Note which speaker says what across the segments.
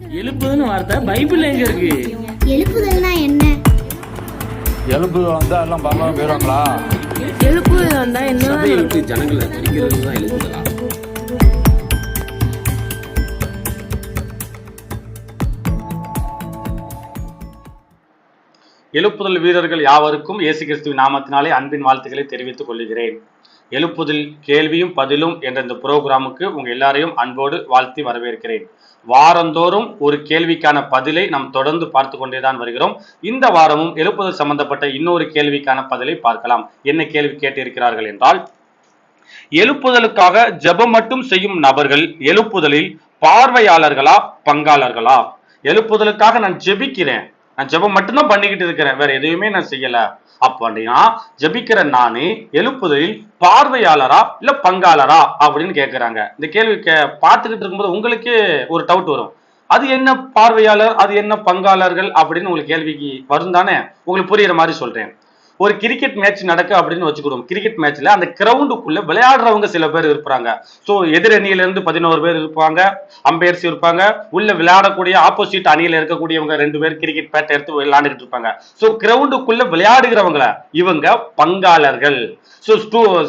Speaker 1: எழுப்புதல்னு வார்த்தை பைபிள்ல எங்க இருக்கு?
Speaker 2: எழுப்புதல்னா என்ன?
Speaker 3: எலும்பு வந்தா எல்லாம் பரவாயில்ல போயிடுவாங்களா?
Speaker 4: எழுப்புதல் வந்தா
Speaker 5: சபையை விட்டு ஜனங்களை பிரிக்கிறது தான் எழுப்புதலா?
Speaker 6: எழுப்புதல் வீரர்கள் யாவருக்கும் இயேசு கிறிஸ்துவின் நாமத்தினாலே அன்பின் வாழ்த்துக்களை தெரிவித்துக் கொள்கிறேன். எழுப்புதல் கேள்வியும் பதிலும் என்ற இந்த புரோகிராமுக்கு உங்கள் எல்லாரையும் அன்போடு வாழ்த்தி வரவேற்கிறேன். வாரந்தோறும் ஒரு கேள்விக்கான பதிலை நாம் தொடர்ந்து பார்த்து கொண்டேதான் வருகிறோம். இந்த வாரமும் எழுப்புதல் சம்பந்தப்பட்ட இன்னொரு கேள்விக்கான பதிலை பார்க்கலாம். என்ன கேள்வி கேட்டிருக்கிறார்கள் என்றால் எழுப்புதலுக்காக ஜெபம் மட்டும் செய்யும் நபர்கள் எழுப்புதலில் பார்வையாளர்களா பங்காளர்களா? எழுப்புதலுக்காக நான் ஜெபிக்கிறேன். நான் ஜெபம் மட்டும்தான் பண்ணிக்கிட்டு இருக்கிறேன். வேற எதுவுமே நான் செய்யல. அப்படின்னா ஜெபிக்கிற நானு எழுப்புதலில் பார்வையாளரா இல்ல பங்காளரா அப்படின்னு கேட்கிறாங்க இந்த கேள்வி கே பார்த்துக்கிட்டு இருக்கும்போது உங்களுக்கே ஒரு டவுட் வரும். அது என்ன பார்வையாளர் அது என்ன பங்காளர்கள் அப்படின்னு உங்களுக்கு கேள்விக்கு வரும் தானே உங்களுக்கு புரியுற மாதிரி சொல்றேன். ஒரு கிரிக்கெட் மேட்ச் நடக்கு அப்படின்னு வச்சுக்கிறோம் கிரிக்கெட் மேட்ச்ல அந்த கிரவுண்டுக்குள்ள விளையாடுறவங்க சில பேர் இருப்பாங்க. ஸோ எதிர் அணியில இருந்து பதினோரு பேர் இருப்பாங்க. அம்பையர்ஸ் இருப்பாங்க. உள்ள விளையாடக்கூடிய ஆப்போசிட் அணியில இருக்கக்கூடியவங்க ரெண்டு பேர் கிரிக்கெட் பேட்டை எடுத்து விளையாண்டுகிட்டு இருப்பாங்க. ஸோ கிரவுண்டுக்குள்ள விளையாடுகிறவங்கள இவங்க பங்காளர்கள். ஸோ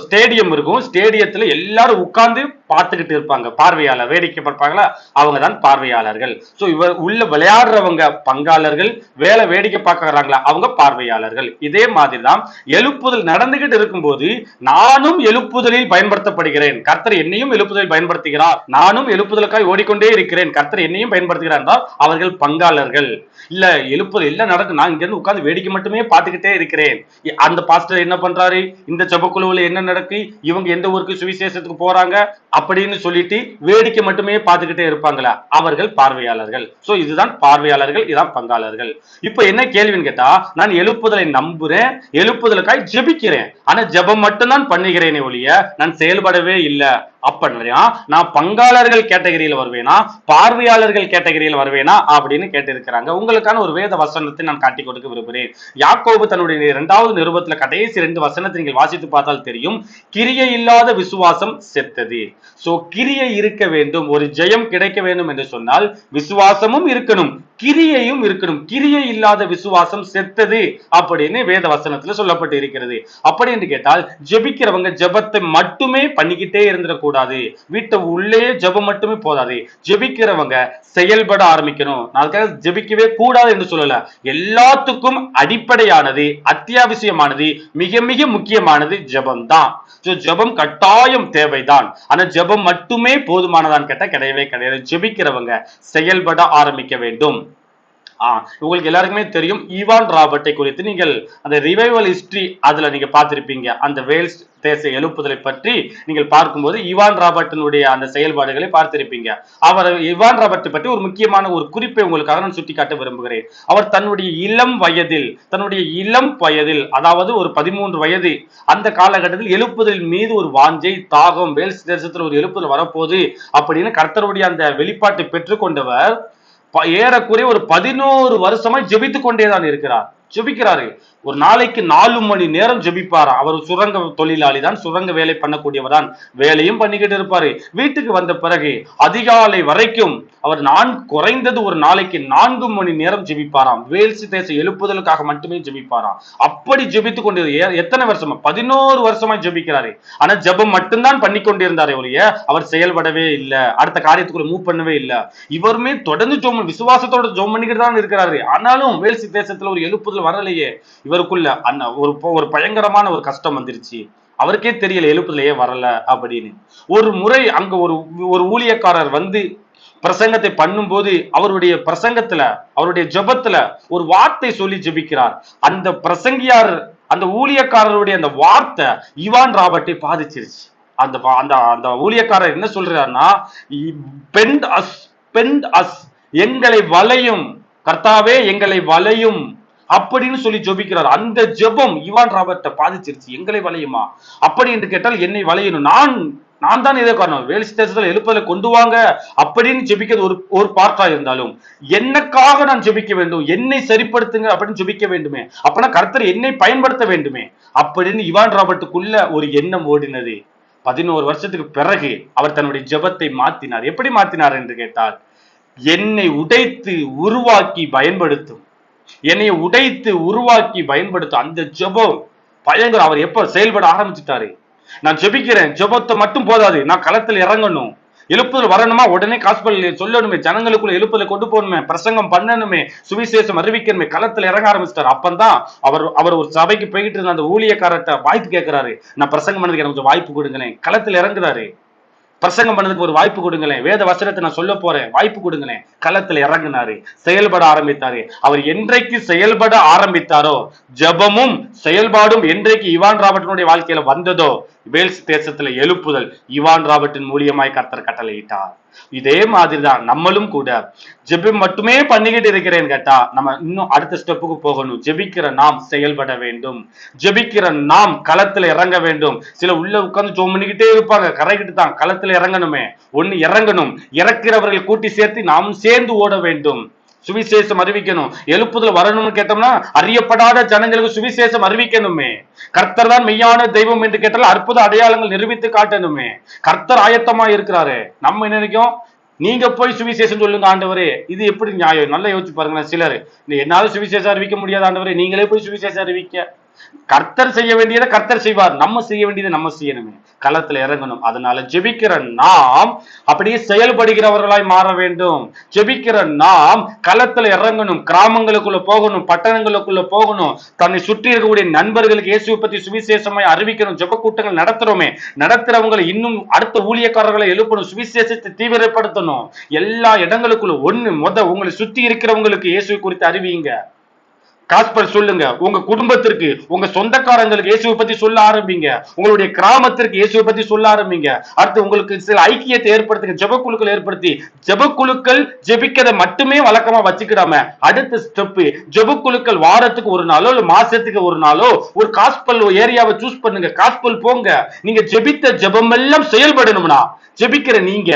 Speaker 6: ஸ்டேடியம் இருக்கும். ஸ்டேடியத்துல எல்லாரும் உட்கார்ந்து பார்த்துக்கிட்டு இருப்பாங்க. பார்வையாளர் வேடிக்கை பார்ப்பாங்களா? அவங்க தான் பார்வையாளர்கள். ஸோ இவர் உள்ள விளையாடுறவங்க பங்காளர்கள் வேலை வேடிக்கை பார்க்கறாங்களா? அவங்க பார்வையாளர்கள். இதே மாதிரி தான் எழுப்புதல் நடந்துகிட்டு இருக்கும்போது நானும் எழுப்புதலில் பயன்படுத்தப்படுகிறேன். கர்த்தர் என்னையும் எழுப்புதலில் பயன்படுத்துகிறார். நானும் எழுப்புதலுக்காய் ஓடிக்கொண்டே இருக்கிறேன். கர்த்தர் என்னையும் பயன்படுத்துகிறார் என்றால் அவர்கள் பங்காளர்கள். இல்ல எழுப்புதல் இல்ல நடக்கும் நான் இங்க இருந்து உட்கார்ந்து வேடிக்கை மட்டுமே பார்த்துக்கிட்டே இருக்கிறேன். அந்த பாஸ்டர் என்ன பண்றாரு? இந்த ஜெபக்குழுவுல என்ன நடக்கு? இவங்க எந்த ஊருக்கு சுவிசேஷத்துக்கு போறாங்க? அப்படின்னு சொல்லிட்டு வேடிக்கை மட்டுமே பார்த்துக்கிட்டே இருப்பாங்களா? அவர்கள் பார்வையாளர்கள். சோ இதுதான் பார்வையாளர்கள் இதான் பங்காளர்கள். இப்போ என்ன கேள்வின்னு கேட்டா நான் எழுப்புதலை நம்புறேன் எழுப்புதலுக்காய் ஜெபிக்கிறேன். ஆனா ஜெபம் மட்டும்தான் பண்ணுகிறேனே ஒழிய நான் செயல்படவே இல்லை. அப்படின்னா நான் பங்காளர்கள் கேட்டகரியில் வருவேனா? பார்வையாளர்கள் கேட்டகரியில் வருவேனா? அப்படின்னு கேட்டிருக்கிறாங்க. உங்களுக்கான ஒரு வேத வசனத்தை நான் காட்டி கொடுக்க விரும்புகிறேன் யாக்கோபு தன்னுடைய இரண்டாவது நிருபத்துல கடைசி ரெண்டு வசனத்தை நீங்கள் வாசித்து பார்த்தால் தெரியும். கிரியை இல்லாத விசுவாசம் செத்தது. சோ கிரியை இருக்க வேண்டும். ஒரு ஜெயம் கிடைக்க வேண்டும் என்று சொன்னால் விசுவாசமும் இருக்கணும். கிரியையும் இருக்கணும். கிரியை இல்லாத விசுவாசம் செத்தது அப்படின்னு வேத வசனத்துல சொல்லப்பட்டு இருக்கிறது அப்படி என்று கேட்டால் ஜெபிக்கிறவங்க ஜெபத்தை மட்டுமே பண்ணிக்கிட்டே இருந்துடக்கூடாது. வீட்டை உள்ளே ஜெபம் மட்டுமே போதாது. ஜெபிக்கிறவங்க செயல்பட ஆரம்பிக்கணும். அதுக்காக ஜெபிக்கவே கூடாது என்று சொல்லல. எல்லாத்துக்கும் அடிப்படையானது அத்தியாவசியமானது மிக மிக முக்கியமானது ஜெபம் தான் ஜெபம் கட்டாயம் தேவைதான். ஆனா ஜெபம் மட்டுமே போதுமானதான்னு கேட்டா கிடையவே கிடையாது. ஜெபிக்கிறவங்க செயல்பட ஆரம்பிக்க வேண்டும். உங்களுக்கு எல்லாருக்குமே தெரியும் ஈவான் ராபர்ட்டை குறித்து. நீங்கள் அந்த ரிவைவல் ஹிஸ்டரி அதுல நீங்க பார்த்திருப்பீங்க. அந்த வேல்ஸ் தேச எழுப்புதலை பற்றி நீங்கள் பார்க்கும்போது இவான் ராபர்ட்டினுடைய அந்த செயல்பாடுகளை பார்த்திருப்பீங்க. அவர் இவான் ராபர்ட்டை பற்றி ஒரு முக்கியமான ஒரு குறிப்பை உங்களுக்காக நான் சுட்டிக்காட்ட விரும்புகிறேன். அவர் தன்னுடைய இளம் வயதில் தன்னுடைய இளம் வயதில் அதாவது ஒரு பதிமூன்று வயது அந்த காலகட்டத்தில் எழுப்புதலின் மீது ஒரு வாஞ்சை தாகம் வேல்ஸ் தேசத்தில் ஒரு எழுப்புதல் வரப்போகுது அப்படின்னு கர்த்தருடைய அந்த வெளிப்பாட்டை பெற்றுக்கொண்டவர் ஏறக்குறைய ஒரு பதினோரு வருஷமா ஜெபித்து கொண்டேதான் இருக்கிறார். ஜெபிக்கிறாரு. ஒரு நாளைக்கு நாலு மணி நேரம் ஜெபிப்பாரா? அவர் சுரங்க தொழிலாளி தான் சுரங்க வேலை பண்ணக்கூடியவர் தான். வேலையும் பண்ணிக்கிட்டு இருப்பாரு. வீட்டுக்கு வந்த பிறகு அதிகாலை வரைக்கும் அவர் நான் குறைந்தது ஒரு நாளைக்கு நான்கு மணி நேரம் ஜெபிப்பாராம். வேல்ஸ் தேச எழுப்புதலுக்காக மட்டுமே ஜெபிப்பாராம். அப்படி ஜெபித்து கொண்டு எத்தனை வருஷமா? பதினோரு வருஷமா ஜெபிக்கிறாரு. ஆனா ஜெபம் மட்டும்தான் பண்ணி கொண்டிருந்தாரே ஒழிய அவர் செயல்படவே இல்லை. அடுத்த காரியத்துக்குள்ள மூவ் பண்ணவே இல்லை. இவருமே தொடர்ந்து ஜோம் விசுவாசத்தோட ஜோம் பண்ணிக்கிட்டு தான் இருக்கிறாரு. ஆனாலும் வேல்ஸ் தேசத்துல ஒரு எழுப்புதல் வரலையே. இவருக்குள்ள அந்த ஒரு ஒரு பயங்கரமான ஒரு கஷ்டம் வந்துருச்சு. அவருக்கே தெரியல எழுப்புதலையே வரல அப்படின்னு. ஒரு முறை அங்க ஒரு ஒரு ஊழியக்காரர் வந்து பிரசங்கத்தை பண்ணும்போது அவருடைய பிரசங்கத்துல அவருடைய ஜபத்துல ஒரு வார்த்தை சொல்லி ஜெபிக்கிறார். அந்த பிரசங்கியார் அந்த ஊழியக்காரருடைய அந்த வார்த்தை இவான் ராபர்ட்டை பாதிச்சிருச்சு. அந்த அந்த அந்த ஊழியக்காரர் என்ன சொல்றாருன்னா பெண்ட் அஸ் பெண்ட் அஸ் எங்களை வலையும் கர்த்தாவே எங்களை வலையும் அப்படின்னு சொல்லி ஜெபிக்கிறார். அந்த ஜெபம் இவான் ராபர்ட்டை பாதிச்சிருச்சு. எங்களை வளையுமா? அப்படி என்று கேட்டால் என்னை வளையணும். நான் நான் தான் இதே காரணம். வேலை தேசத்துல எழுப்பதில் கொண்டு வாங்க. அப்படின்னு ஜெபிக்கிறது ஒரு ஒரு பார்ட்டா இருந்தாலும் என்னக்காக நான் ஜெபிக்க வேண்டும்? என்னை சரிப்படுத்துங்க. அப்படின்னு ஜெபிக்க வேண்டுமே. அப்பனா கர்த்தர் என்னை பயன்படுத்த வேண்டுமே. அப்படின்னு இவான் ராபர்ட்டுக்குள்ள ஒரு எண்ணம் ஓடினது. பதினோரு வருஷத்துக்கு பிறகு அவர் தன்னுடைய ஜெபத்தை மாத்தினார். எப்படி மாத்தினார் என்று கேட்டால் என்னை உடைத்து உருவாக்கி பயன்படுத்தும். என்னை உடைத்து உருவாக்கி பயன்படுத்த அந்த ஜெபம் பயங்கரம் அவர் எப்ப செயல்பட ஆரம்பிச்சுட்டாரு? நான் ஜெபிக்கிறேன் ஜெபத்தை மட்டும் போதாது நான் களத்தில் இறங்கணும். எழுப்புதல் வரணுமா? உடனே காஸ்பல் சொல்லணுமே ஜனங்களுக்குள்ள எழுப்புதலை கொண்டு போகணுமே பிரசங்கம் பண்ணணுமே சுவிசேஷம் அறிவிக்கணுமே களத்துல இறங்க ஆரம்பிச்சிட்டாரு. அப்பந்தான் அவர் அவர் ஒரு சபைக்கு போய்கிட்டு இருந்த அந்த ஊழியக்காரர்கிட்ட வாய்ப்பு கேட்கிறாரு. நான் பிரசங்கம் பண்ணதுக்கு எனக்கு கொஞ்சம் வாய்ப்பு கொடுங்களேன். களத்துல இறங்குறாரு. பிரசங்கம் பண்ணதுக்கு ஒரு வாய்ப்பு கொடுங்களேன். வேத வசனத்தை நான் சொல்ல போறேன். வாய்ப்பு கொடுங்களேன். களத்துல இறங்குனாரு. செயல்பட ஆரம்பித்தாரு. அவர் என்றைக்கு செயல்பட ஆரம்பித்தாரோ ஜெபமும் செயல்பாடும் என்றைக்கு இவான் ராபர்ட்டினுடைய வாழ்க்கையில வந்ததோ வேல்ஸ் தேசத்துல எழுப்புதல் இவான் ராபர்ட்டின் மூலியமாய் கர்த்தர் கட்டளையிட்டார். இதே மாதிரிதான் நம்மளும் கூட. ஜெபம் மட்டுமே பண்ணிக்கிட்டு இருக்கிறேன் கேட்டா நம்ம இன்னும் அடுத்த ஸ்டெப்புக்கு போகணும். ஜெபிக்கிற நாம் செயல்பட வேண்டும். ஜெபிக்கிற நாம் களத்துல இறங்க வேண்டும். சில உள்ள உட்கார்ந்து ஜோம் பண்ணிக்கிட்டே இருப்பாங்க. கரைக்கிட்டு தான் களத்துல இறங்கணுமே. ஒண்ணு இறங்கணும். இறக்கிறவர்கள் கூட்டி சேர்த்து நாம் சேர்ந்து ஓட வேண்டும். சுவிசேஷம் அறிவிக்கணும். எழுப்புதல் வரணும்னு கேட்டோம்னா அறியப்படாத ஜனங்களுக்கு சுவிசேஷம் அறிவிக்கணுமே. கர்த்தர் தான் மெய்யான தெய்வம் என்று கேட்டால் அற்புத அடையாளங்கள் நிரூபித்து காட்டணுமே. கர்த்தர் ஆயத்தமா இருக்கிறாரு. நம்ம என்ன நினைக்கும்? நீங்க போய் சுவிசேஷம் சொல்லுங்க ஆண்டவரே. இது எப்படி நியாயம்? நல்லா யோசிச்சு பாருங்களேன் சிலர். என்னால சுவிசேஷம் அறிவிக்க முடியாத ஆண்டவரே. நீங்களே போய் சுவிசேஷம் அறிவிக்க. கர்த்தர் செய்ய வேண்டியதை கர்த்தர் செய்வார். நம்ம செய்ய வேண்டியதை நம்ம செய்யணுமே. களத்துல இறங்கணும். அதனால ஜெபிக்கிற நாம் அப்படியே செயல்படுகிறவர்களாய் மாற வேண்டும். ஜெபிக்கிற நாம் களத்துல இறங்கணும். கிராமங்களுக்குள்ள போகணும். பட்டணங்களுக்குள்ள போகணும். தன்னை சுற்றி இருக்கக்கூடிய நண்பர்களுக்கு இயேசுவை பத்தி சுவிசேஷமாய் அறிவிக்கணும். ஜெப கூட்டங்கள் நடத்துறோமே. நடத்துறவங்களை இன்னும் அடுத்த ஊழியக்காரர்களை எழுப்பணும். சுவிசேஷத்தை தீவிரப்படுத்தணும். எல்லா இடங்களுக்குள்ள ஒண்ணு. முத உங்களை சுத்தி இருக்கிறவங்களுக்கு இயேசுவை குறித்து அறிவிங்க காஸ்பர் சொல்லுங்க. உங்க குடும்பத்திற்கு உங்க சொந்தக்காரங்களுக்கு இயேசுவை பத்தி சொல்ல ஆரம்பிங்க. உங்களுடைய கிராமத்திற்கு இயேசுவை பத்தி சொல்ல ஆரம்பிங்க. அடுத்து உங்களுக்கு சில ஐக்கியத்தை ஏற்படுத்துங்க ஜெபக்குழுக்கள் ஏற்படுத்தி ஜெபக்குழுக்கள் ஜெபிக்கதை மட்டுமே வழக்கமா வச்சுக்கிடாம அடுத்த ஸ்டெப் ஜெபக்குழுக்கள் வாரத்துக்கு ஒரு நாளோ இல்ல மாசத்துக்கு ஒரு நாளோ ஒரு காஸ்பல் ஏரியாவை சூஸ் பண்ணுங்க. காஸ்பல் போங்க. நீங்க ஜெபித்த ஜெபம் எல்லாம் செயல்படணும்னா ஜெபிக்கிற நீங்க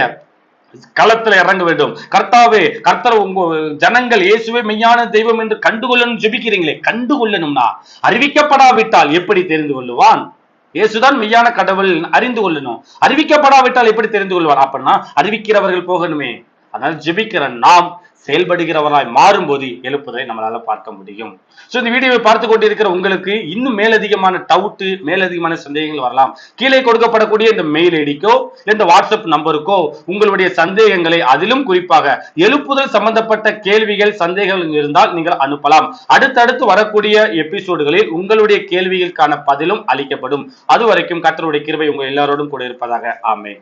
Speaker 6: களத்துல இறங்க வேண்டும். கர்த்தாவே கர்த்தர் உங்க ஜனங்கள் இயேசுவே மெய்யான தெய்வம் என்று கண்டுகொள்ளணும் ஜெபிக்கிறீங்களே. கண்டுகொள்ளணும்னா அறிவிக்கப்படாவிட்டால் எப்படி தெரிந்து கொள்ளுவான்? இயேசுதான் மெய்யான கடவுள் அறிந்து கொள்ளணும். அறிவிக்கப்படாவிட்டால் எப்படி தெரிந்து கொள்வார்? அப்படின்னா அறிவிக்கிறவர்கள் போகணுமே. அதனால ஜெபிக்கிற நாம் செயல்படுகிறவராய் மாறும்போது எழுப்புதலை நம்மளால பார்க்க முடியும். ஸோ இந்த வீடியோவை பார்த்து கொண்டிருக்கிற உங்களுக்கு இன்னும் மேலதிகமான டவுட்டு மேலதிகமான சந்தேகங்கள் வரலாம். கீழே கொடுக்கப்படக்கூடிய இந்த மெயில் ஐடிக்கோ இந்த வாட்ஸ்அப் நம்பருக்கோ உங்களுடைய சந்தேகங்களை அதிலும் குறிப்பாக எழுப்புதல் சம்பந்தப்பட்ட கேள்விகள் சந்தேகங்கள் இருந்தால் நீங்கள் அனுப்பலாம். அடுத்தடுத்து வரக்கூடிய எபிசோடுகளில் உங்களுடைய கேள்விகளுக்கான பதிலும் அளிக்கப்படும். அது வரைக்கும் கத்தருடைய கிருபை உங்கள் எல்லாரோடும் கூட இருப்பதாக. ஆமே